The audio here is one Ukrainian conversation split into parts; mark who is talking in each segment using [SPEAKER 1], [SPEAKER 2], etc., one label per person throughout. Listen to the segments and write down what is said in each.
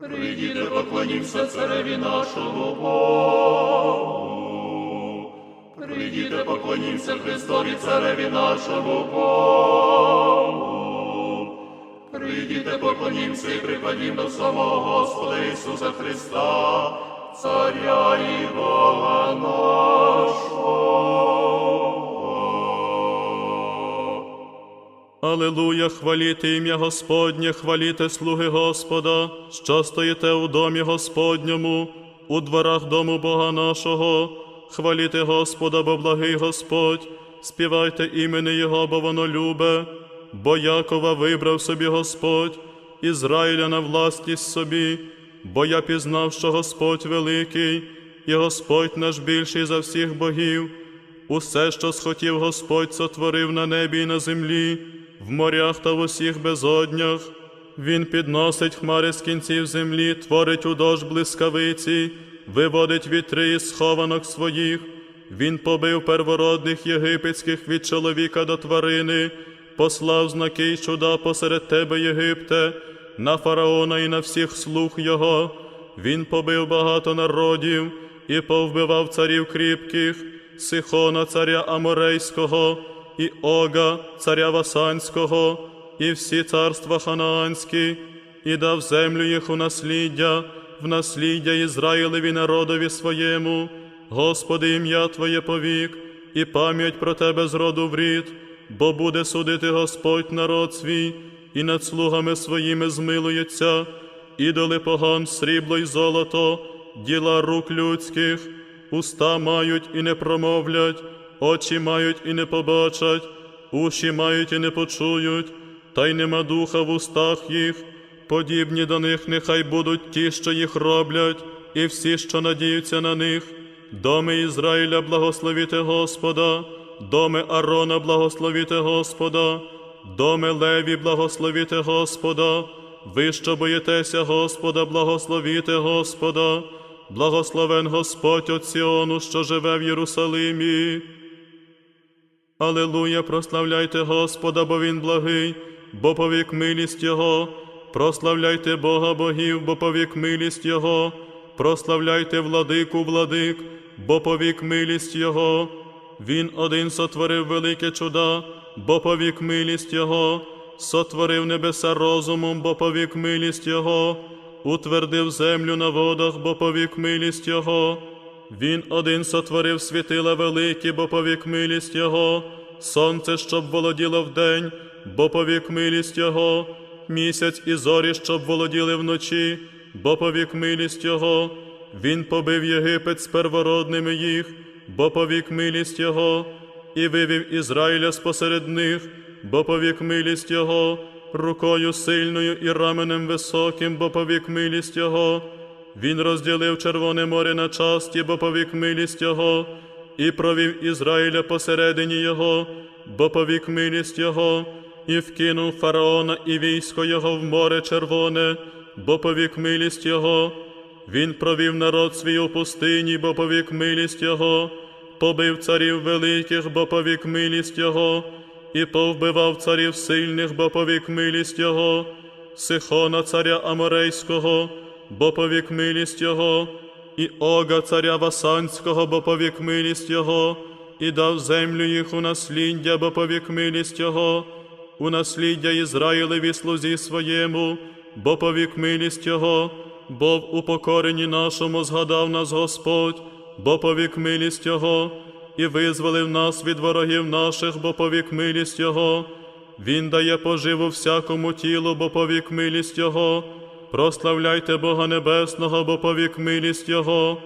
[SPEAKER 1] Прийдіте, поклонімся цареві нашому Богу. Прийдіте, поклонімся Христові цареві нашому Богу. Прийдіте, поклонімся і припадім до самого Господа Ісуса Христа, Царя і Бога нашого.
[SPEAKER 2] Алилуя, хваліте ім'я Господнє, хваліте слуги Господа, що стоїте у домі Господньому, у дворах дому Бога нашого, хваліте Господа, бо благий Господь, співайте імені Його, бо воно любе, бо Якова вибрав собі Господь, Ізраїля на власність собі, бо я пізнав, що Господь великий, і Господь наш більший за всіх богів. Усе, що схотів Господь, сотворив на небі і на землі, в морях та в усіх безоднях. Він підносить хмари з кінців землі, творить у дощ блискавиці, виводить вітри із схованок своїх. Він побив первородних єгипетських від чоловіка до тварини, послав знаки й чуда посеред тебе, Єгипте, на фараона і на всіх слуг його. Він побив багато народів і повбивав царів кріпких. Сихона, царя Аморейського, і Ога, царя Васанського, і всі царства ханаанські, і дав землю їх у насліддя, в насліддя Ізраїлеві народові своєму. Господи, ім'я Твоє повік, і пам'ять про Тебе з роду в рід, бо буде судити Господь народ свій, і над слугами своїми змилується, ідоли поган, срібло й золото, діла рук людських уста мають і не промовлять, очі мають і не побачать, уші мають і не почують, та й нема духа в устах їх. Подібні до них нехай будуть ті, що їх роблять, і всі, що надіються на них. Доми Ізраїля благословіте Господа, доми Арона благословіте Господа, доми Леві благословіте Господа, ви, що боїтеся Господа, благословіте Господа. Благословен Господь от Сіону, що живе в Єрусалимі. Алилуя, прославляйте Господа, бо Він благий, бо повік милість Його. Прославляйте Бога богів, бо повік милість Його. Прославляйте владику владик, бо повік милість Його. Він один сотворив велике чуда, бо повік милість Його, сотворив небеса розумом, бо повік милість Його утвердив землю на водах, бо повік милість Його. Він один сотворив світила великі, бо повік милість Його, сонце, щоб володіло вдень, бо повік милість Його, місяць і зорі, щоб володіли вночі, бо повік милість Його. Він побив Єгипет з первородними їх, бо повік милість Його, і вивів Ізраїля спосеред них, бо повік милість Його рукою сильною і раменем високим, бо повік милість Його. Він розділив Червоне море на часті, бо повік милість Його, і провів Ізраїля посередині Його, бо повік милість Його, і вкинув фараона і військо Його в море червоне, бо повік милість Його. Він провів народ свій у пустині, бо повік милість Його, побив царів великих, бо повік милість Його. І повбивав царів сильних, бо повік милість Його, Сихона, царя Аморейського, бо повік милість Його, і Ога, царя Васанського, бо повік милість Його, і дав землю їх у насліддя, бо повік милість Його, у насліддя Ізраїлеві слузі своєму, бо повік милість Його, бо в упокоренні нашому згадав нас Господь, бо повік милість Його і визволив нас від ворогів наших, бо повік милість Його. Він дає поживу всякому тілу, бо повік милість Його. Прославляйте Бога Небесного, бо повік милість Його.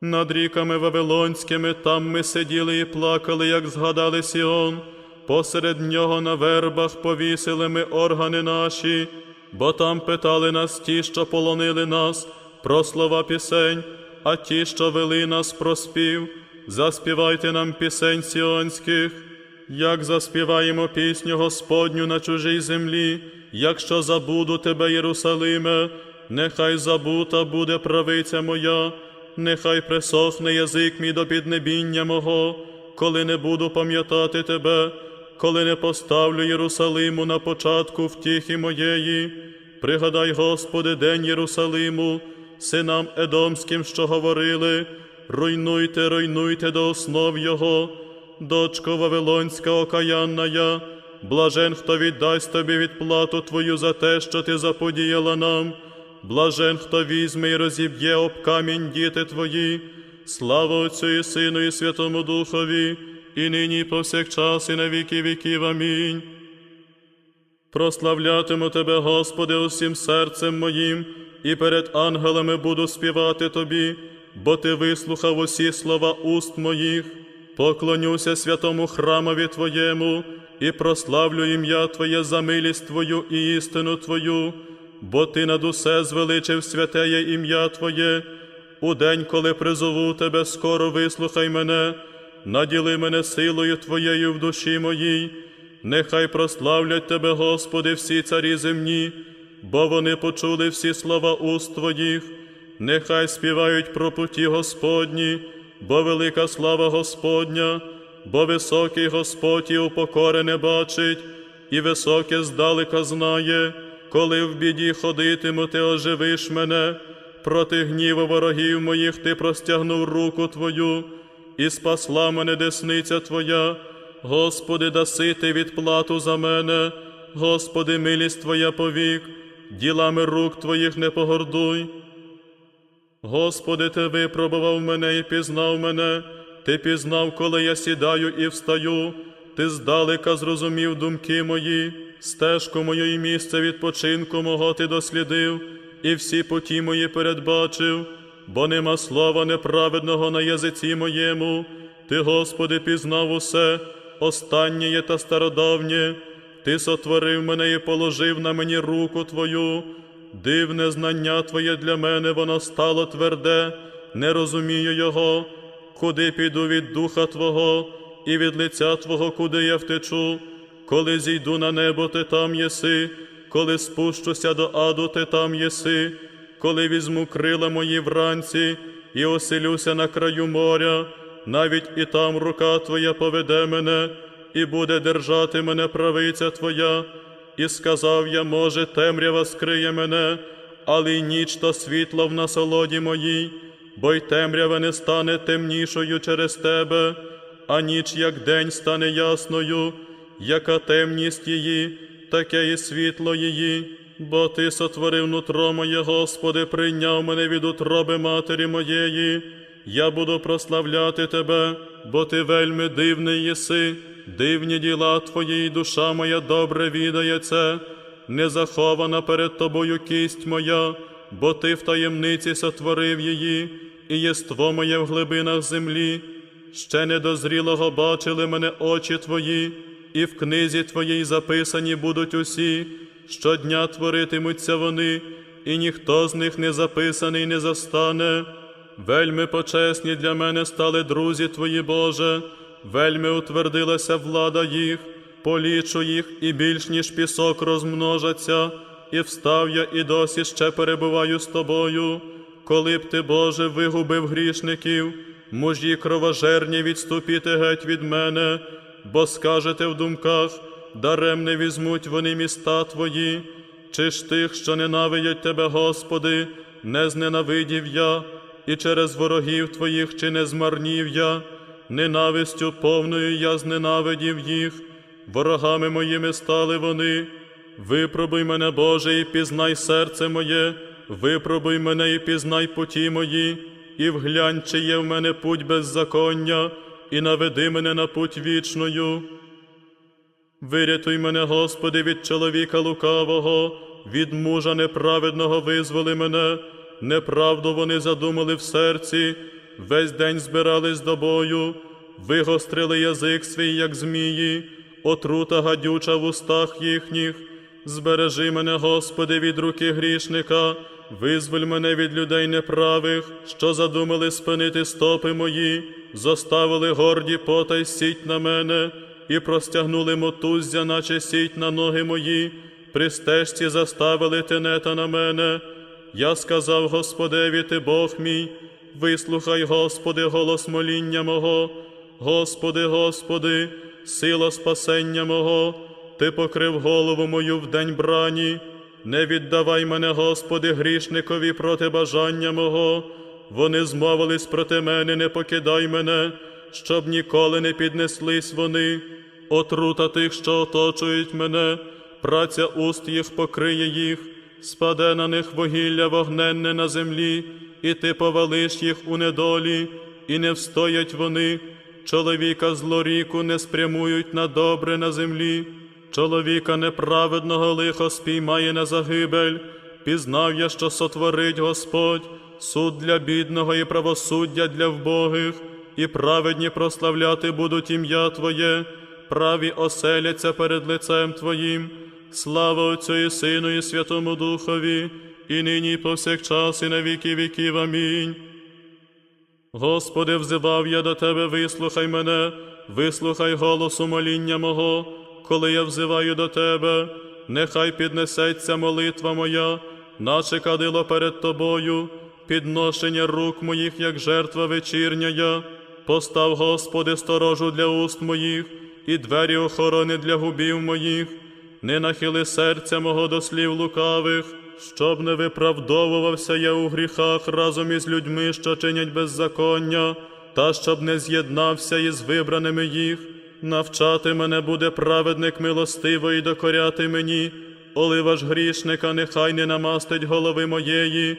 [SPEAKER 2] Над ріками Вавилонськими там ми сиділи і плакали, як згадали Сіон. Посеред нього на вербах повісили ми органи наші, бо там питали нас ті, що полонили нас, про слова пісень, а ті, що вели нас про спів заспівайте нам пісень сіонських, як заспіваємо пісню Господню на чужій землі, якщо забуду тебе, Єрусалиме, нехай забута буде правиця моя, нехай присохне язик мій до піднебіння мого, коли не буду пам'ятати тебе, коли не поставлю Єрусалиму на початку втіхи моєї. Пригадай, Господи, день Єрусалиму, синам Едомським, що говорили, руйнуйте, руйнуйте до основ його, дочко Вавилонська окаянна я, блажен, хто віддасть тобі відплату твою за те, що ти заподіяла нам, блажен, хто візьме і розіб'є об камінь діти твої, слава Отцю і Сину, і Святому Духові, і нині, і повсякчас, і на віки віків. Амінь. Прославлятиму Тебе, Господи, усім серцем моїм, і перед ангелами буду співати Тобі, бо Ти вислухав усі слова уст моїх. Поклонюся святому храмові Твоєму і прославлю ім'я Твоє за милість Твою і істину Твою, бо Ти над усе звеличив святеє ім'я Твоє. У день, коли призову Тебе, скоро вислухай мене, наділи мене силою Твоєю в душі моїй. Нехай прославлять Тебе, Господи, всі царі земні, бо вони почули всі слова уст Твоїх, нехай співають про путі Господні, бо велика слава Господня, бо високий Господь і упокорене бачить, і високе здалека знає, коли в біді ходитиму, ти оживиш мене, проти гніву ворогів моїх ти простягнув руку Твою, і спасла мене десниця Твоя. Господи, даси ти відплату за мене, Господи, милість Твоя повік, ділами рук Твоїх не погордуй. Господи, Ти випробував мене і пізнав мене, Ти пізнав, коли я сідаю і встаю, Ти здалека зрозумів думки мої, стежку мою і місце відпочинку мого Ти дослідив, і всі путі мої передбачив, бо нема слова неправедного на язиці моєму. Ти, Господи, пізнав усе, останнє та стародавнє, Ти сотворив мене і положив на мені руку Твою. Дивне знання Твоє для мене, воно стало тверде, не розумію його, куди піду від духа Твого, і від лиця Твого, куди я втечу, коли зійду на небо, ти там єси, коли спущуся до аду, ти там єси, коли візьму крила мої вранці і оселюся на краю моря, навіть і там рука Твоя поведе мене, і буде держати мене правиця Твоя. І сказав я, може, темрява скриє мене, але й ніч та світло в насолоді моїй, бо й темрява не стане темнішою через тебе, а ніч, як день, стане ясною, яка темність її, таке і світло її. Бо ти сотворив нутро моє, Господи, прийняв мене від утроби матері моєї. Я буду прославляти Тебе, бо Ти вельми дивний єси, дивні діла Твої, душа моя добре відає це, не захована перед Тобою кість моя, бо Ти в таємниці сотворив її, і єство моє в глибинах землі. Ще недозрілого бачили мене очі Твої, і в книзі Твоїй записані будуть усі, щодня творитимуться вони, і ніхто з них не записаний не застане. Вельми почесні для мене стали друзі Твої, Боже, вельми утвердилася влада їх, полічу їх і більш ніж пісок розмножаться, і встав я і досі ще перебуваю з тобою. Коли б ти, Боже, вигубив грішників, мужі кровожерні відступіти геть від мене, бо скажете в думках, даремне візьмуть вони міста Твої, чи ж тих, що ненавидять Тебе, Господи, не зненавидів я, і через ворогів Твоїх чи не змарнів я, ненавистю повною я зненавидів їх, ворогами моїми стали вони. Випробуй мене, Боже, і пізнай серце моє, випробуй мене і пізнай путі мої, і вглянь, чи є в мене путь беззаконня, і наведи мене на путь вічною. Вирятуй мене, Господи, від чоловіка лукавого, від мужа неправедного визволи мене, неправду вони задумали в серці, весь день збирались до бою, вигострили язик свій, як змії, отрута гадюча в устах їхніх. Збережи мене, Господи, від руки грішника, визволь мене від людей неправих, що задумали спинити стопи мої, заставили горді потай сіть на мене і простягнули мотуззя, наче сіть на ноги мої, при стежці заставили тенета на мене. Я сказав Господеві, ти Бог мій, вислухай, Господи, голос моління мого, Господи, Господи, сила спасення мого, Ти покрив голову мою в день брані, Не віддавай мене, Господи, грішникові проти бажання мого. Вони змовились проти мене, не покидай мене, щоб ніколи не піднеслись вони. Отрута тих, що оточують мене, праця уст їх покриє їх, спаде на них вугілля вогненне на землі, і ти повалиш їх у недолі, і не встоять вони. Чоловіка злоріку не спрямують на добре на землі. Чоловіка неправедного лихо спіймає на загибель. Пізнав я, що сотворить Господь, суд для бідного і правосуддя для вбогих, і праведні прославляти будуть ім'я Твоє, праві оселяться перед лицем Твоїм. Слава Отцю і Сину, і Святому Духові, і нині, і повсякчас, і на віки віків. Амінь. Господи, взивав я до Тебе, вислухай мене, вислухай голосу моління мого, коли я взиваю до Тебе, нехай піднесеться молитва моя, наче кадило перед Тобою, підношення рук моїх, як жертва вечірня. Постав, Господи, сторожу для уст моїх, і двері охорони для губів моїх. Не нахили серця мого до слів лукавих, щоб не виправдовувався я у гріхах разом із людьми, що чинять беззаконня, та щоб не з'єднався із вибраними їх. Навчати мене буде праведник милостиво і докоряти мені, олива ж грішника, нехай не намастить голови моєї,